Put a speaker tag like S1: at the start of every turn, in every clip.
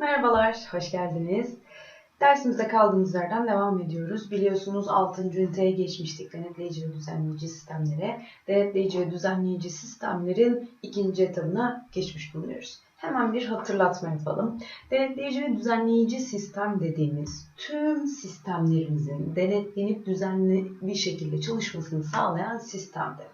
S1: Merhabalar, hoş geldiniz. Dersimize kaldığımız yerden devam ediyoruz. Biliyorsunuz 6. üniteye geçmiştik denetleyici ve düzenleyici sistemlere. Denetleyici ve düzenleyici sistemlerin ikinci etabına geçmiş bulunuyoruz. Hemen bir hatırlatma yapalım. Denetleyici ve düzenleyici sistem dediğimiz tüm sistemlerimizin denetlenip düzenli bir şekilde çalışmasını sağlayan sistemdir.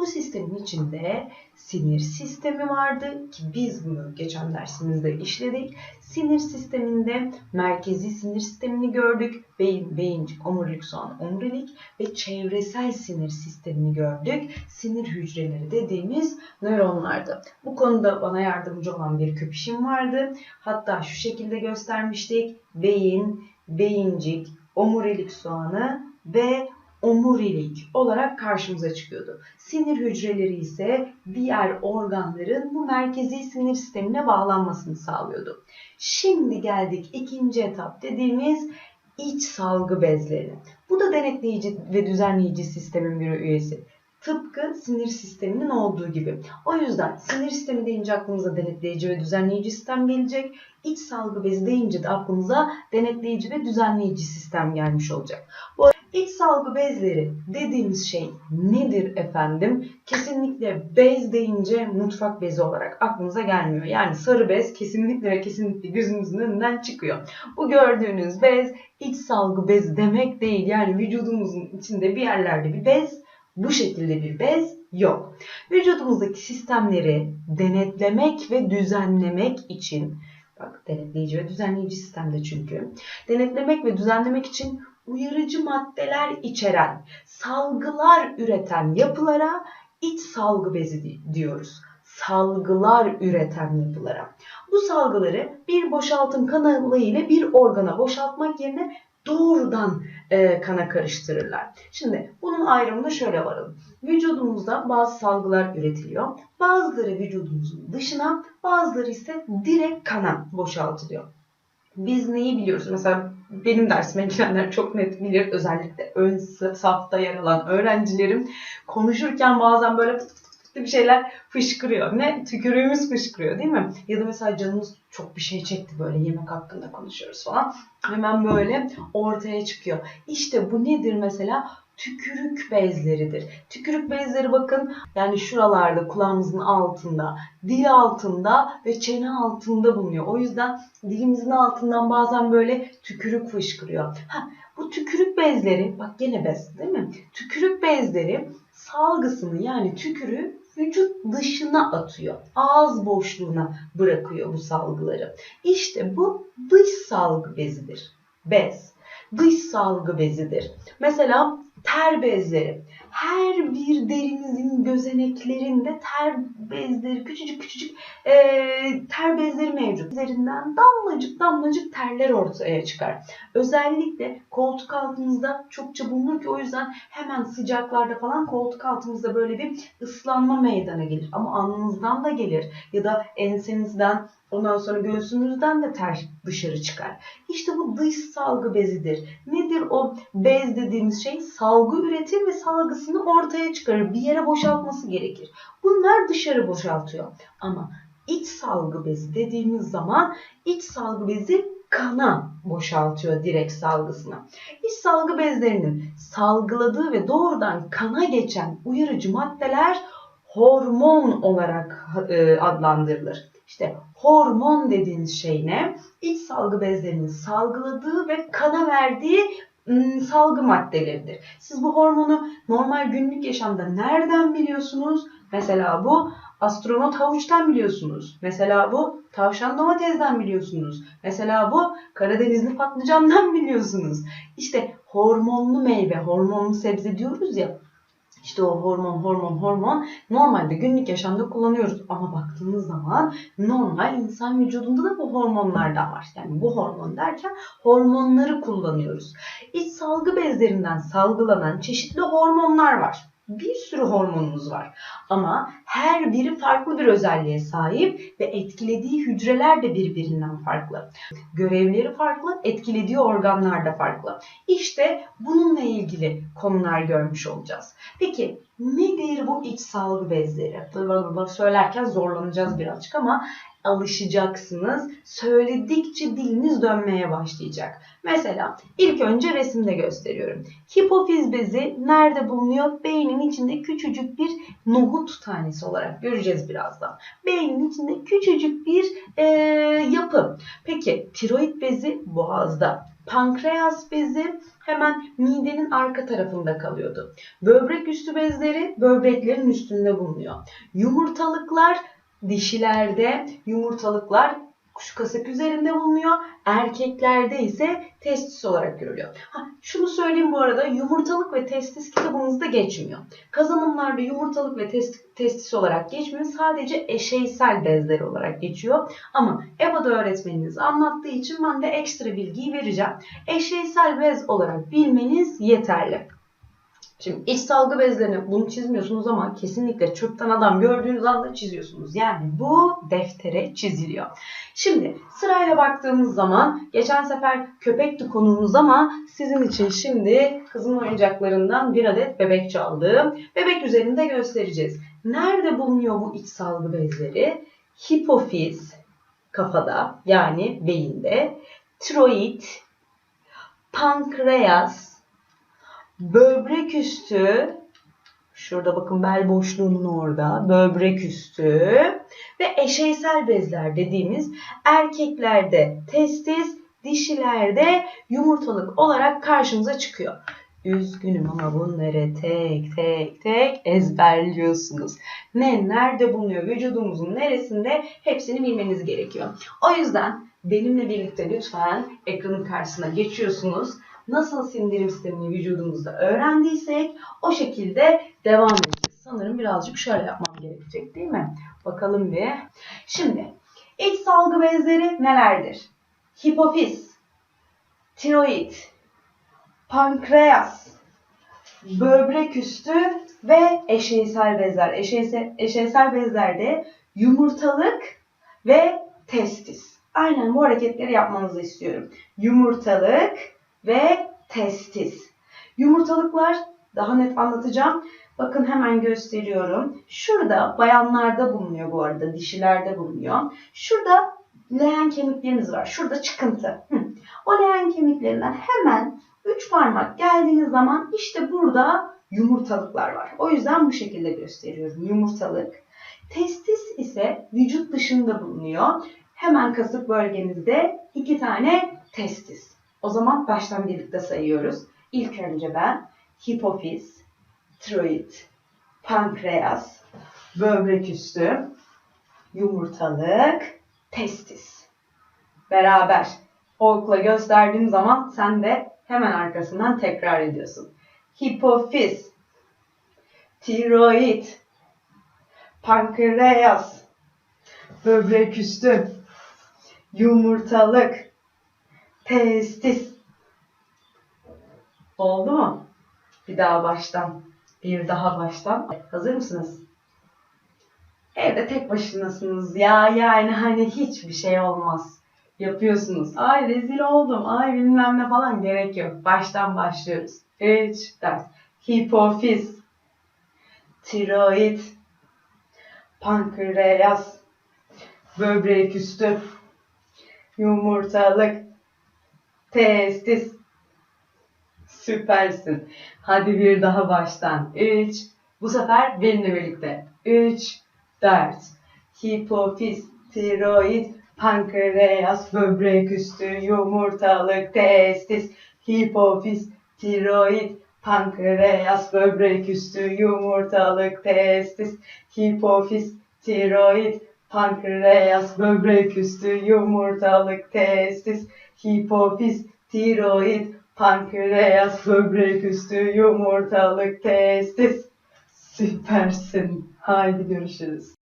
S1: Bu sistemin içinde sinir sistemi vardı ki biz bunu geçen dersimizde işledik. Sinir sisteminde merkezi sinir sistemini gördük. Beyin, beyincik, omurilik, soğan, omurilik ve çevresel sinir sistemini gördük. Sinir hücreleri dediğimiz nöronlardı. Bu konuda bana yardımcı olan bir köpüşüm vardı. Hatta şu şekilde göstermiştik. Beyin, beyincik, omurilik soğanı ve omurilik olarak karşımıza çıkıyordu. Sinir hücreleri ise diğer organların bu merkezi sinir sistemine bağlanmasını sağlıyordu. Şimdi geldik ikinci etap dediğimiz iç salgı bezleri. Bu da denetleyici ve düzenleyici sistemin bir üyesi. Tıpkı sinir sisteminin olduğu gibi. O yüzden sinir sistemi deyince aklımıza denetleyici ve düzenleyici sistem gelecek. İç salgı bezi deyince de aklımıza denetleyici ve düzenleyici sistem gelmiş olacak. Bu İç salgı bezleri dediğimiz şey nedir efendim? Kesinlikle bez deyince mutfak bezi olarak aklınıza gelmiyor. Yani sarı bez kesinlikle ve kesinlikle gözünüzün önünden çıkıyor. Bu gördüğünüz bez iç salgı bezi demek değil. Yani vücudumuzun içinde bir yerlerde bir bez, bu şekilde bir bez yok. Vücudumuzdaki sistemleri denetlemek ve düzenlemek için Bak denetleyici ve düzenleyici sistemde çünkü. Denetlemek ve düzenlemek için uyarıcı maddeler içeren, salgılar üreten yapılara iç salgı bezi diyoruz. Salgılar üreten yapılara. Bu salgıları bir boşaltım kanalı ile bir organa boşaltmak yerine doğrudan e, kana karıştırırlar. Şimdi bunun ayrımını şöyle varalım. Vücudumuzda bazı salgılar üretiliyor. Bazıları vücudumuzun dışına, bazıları ise direkt kana boşaltılıyor. Biz neyi biliyoruz? Mesela benim dersime girenler çok net bilir. Özellikle ön safta yer alan öğrencilerim konuşurken bazen böyle fıt fıt bir şeyler fışkırıyor. Ne? Tükürüğümüz fışkırıyor değil mi? Ya da mesela canımız çok bir şey çekti böyle yemek hakkında konuşuyoruz falan. Hemen böyle ortaya çıkıyor. İşte bu nedir mesela? Tükürük bezleridir. Tükürük bezleri bakın yani şuralarda kulağımızın altında, dil altında ve çene altında bulunuyor. O yüzden dilimizin altından bazen böyle tükürük fışkırıyor. Ha, bu tükürük bezleri bak gene bez değil mi? Tükürük bezleri salgısını yani tükürüğü vücut dışına atıyor. Ağız boşluğuna bırakıyor bu salgıları. İşte bu dış salgı bezidir. Bez. Dış salgı bezidir. Mesela ter bezleri. Her bir derinizin gözeneklerinde ter bezleri, küçücük küçücük e, ter bezleri mevcut. Üzerinden damlacık damlacık terler ortaya çıkar. Özellikle koltuk altımızda çokça bulunur ki o yüzden hemen sıcaklarda falan koltuk altımızda böyle bir ıslanma meydana gelir. Ama alnınızdan da gelir ya da ensenizden Ondan sonra göğsümüzden de ter dışarı çıkar. İşte bu dış salgı bezidir. Nedir o bez dediğimiz şey? Salgı üretir ve salgısını ortaya çıkarır. Bir yere boşaltması gerekir. Bunlar dışarı boşaltıyor. Ama iç salgı bezi dediğimiz zaman iç salgı bezi kana boşaltıyor direkt salgısına. İç salgı bezlerinin salgıladığı ve doğrudan kana geçen uyarıcı maddeler hormon olarak e, adlandırılır. İşte hormon dediğiniz şey ne? İç salgı bezlerinin salgıladığı ve kana verdiği salgı maddeleridir. Siz bu hormonu normal günlük yaşamda nereden biliyorsunuz? Mesela bu astronot havuçtan biliyorsunuz. Mesela bu tavşan domatesden biliyorsunuz. Mesela bu Karadenizli patlıcandan biliyorsunuz. İşte hormonlu meyve, hormonlu sebze diyoruz ya. İşte o hormon, hormon, hormon normalde günlük yaşamda kullanıyoruz. Ama baktığınız zaman normal insan vücudunda da bu hormonlar da var. Yani bu hormon derken hormonları kullanıyoruz. İç salgı bezlerinden salgılanan çeşitli hormonlar var bir sürü hormonumuz var. Ama her biri farklı bir özelliğe sahip ve etkilediği hücreler de birbirinden farklı. Görevleri farklı, etkilediği organlar da farklı. İşte bununla ilgili konular görmüş olacağız. Peki nedir bu iç salgı bezleri? Söylerken zorlanacağız birazcık ama alışacaksınız. Söyledikçe diliniz dönmeye başlayacak. Mesela ilk önce resimde gösteriyorum. Hipofiz bezi nerede bulunuyor? Beynin içinde küçücük bir nohut tanesi olarak göreceğiz birazdan. Beynin içinde küçücük bir e, yapı. Peki tiroid bezi boğazda. Pankreas bezi hemen midenin arka tarafında kalıyordu. Böbrek üstü bezleri böbreklerin üstünde bulunuyor. Yumurtalıklar dişilerde, yumurtalıklar kuşkasık üzerinde bulunuyor. Erkeklerde ise testis olarak görülüyor. Ha, şunu söyleyeyim bu arada yumurtalık ve testis kitabımızda geçmiyor. Kazanımlarda yumurtalık ve testis, testis olarak geçmiyor. Sadece eşeysel bezleri olarak geçiyor. Ama EBA'da öğretmeniniz anlattığı için ben de ekstra bilgiyi vereceğim. Eşeysel bez olarak bilmeniz yeterli. Şimdi iç salgı bezlerini bunu çizmiyorsunuz ama kesinlikle çöpten adam gördüğünüz anda çiziyorsunuz. Yani bu deftere çiziliyor. Şimdi sırayla baktığımız zaman geçen sefer köpekti konuğumuz ama sizin için şimdi kızın oyuncaklarından bir adet bebek çaldım. Bebek üzerinde göstereceğiz. Nerede bulunuyor bu iç salgı bezleri? Hipofiz kafada yani beyinde, tiroid, pankreas, böbrek üstü, şurada bakın bel boşluğunun orada, böbrek üstü ve eşeysel bezler dediğimiz erkeklerde testis, dişilerde yumurtalık olarak karşımıza çıkıyor. Üzgünüm ama bunları tek tek tek ezberliyorsunuz. Ne nerede bulunuyor vücudumuzun neresinde hepsini bilmeniz gerekiyor. O yüzden benimle birlikte lütfen ekranın karşısına geçiyorsunuz nasıl sindirim sistemini vücudumuzda öğrendiysek o şekilde devam edeceğiz. Sanırım birazcık şöyle yapmam gerekecek değil mi? Bakalım bir. Şimdi iç salgı bezleri nelerdir? Hipofiz, tiroid, pankreas, böbrek üstü ve eşeysel bezler. Eşeysel, eşeysel bezlerde yumurtalık ve testis. Aynen bu hareketleri yapmanızı istiyorum. Yumurtalık, ve testis. Yumurtalıklar daha net anlatacağım. Bakın hemen gösteriyorum. Şurada bayanlarda bulunuyor bu arada, dişilerde bulunuyor. Şurada leğen kemiklerimiz var. Şurada çıkıntı. Hı. O leğen kemiklerinden hemen 3 parmak geldiğiniz zaman işte burada yumurtalıklar var. O yüzden bu şekilde gösteriyorum. Yumurtalık. Testis ise vücut dışında bulunuyor. Hemen kasık bölgemizde iki tane testis. O zaman baştan birlikte sayıyoruz. İlk önce ben hipofiz, tiroid, pankreas, böbrek üstü, yumurtalık, testis. Beraber okla gösterdiğim zaman sen de hemen arkasından tekrar ediyorsun. Hipofiz, tiroid, pankreas, böbrek üstü, yumurtalık, testis. Oldu mu? Bir daha baştan. Bir daha baştan. Hazır mısınız? Evde tek başınasınız ya yani hani hiçbir şey olmaz. Yapıyorsunuz. Ay rezil oldum. Ay bilmem ne falan gerek yok. Baştan başlıyoruz. 3, 4. Hipofiz. Tiroid. Pankreas. Böbrek üstü. Yumurtalık Testis. Süpersin. Hadi bir daha baştan. 3. Bu sefer benimle birlikte. 3, 4. Hipofiz, tiroid, pankreas, böbrek üstü, yumurtalık, testis. Hipofiz, tiroid, pankreas, böbrek üstü, yumurtalık, testis. Hipofiz, tiroid, pankreas, böbrek üstü, yumurtalık, testis hipofiz, tiroid, pankreas, böbrek üstü, yumurtalık, testis. Süpersin. Haydi görüşürüz.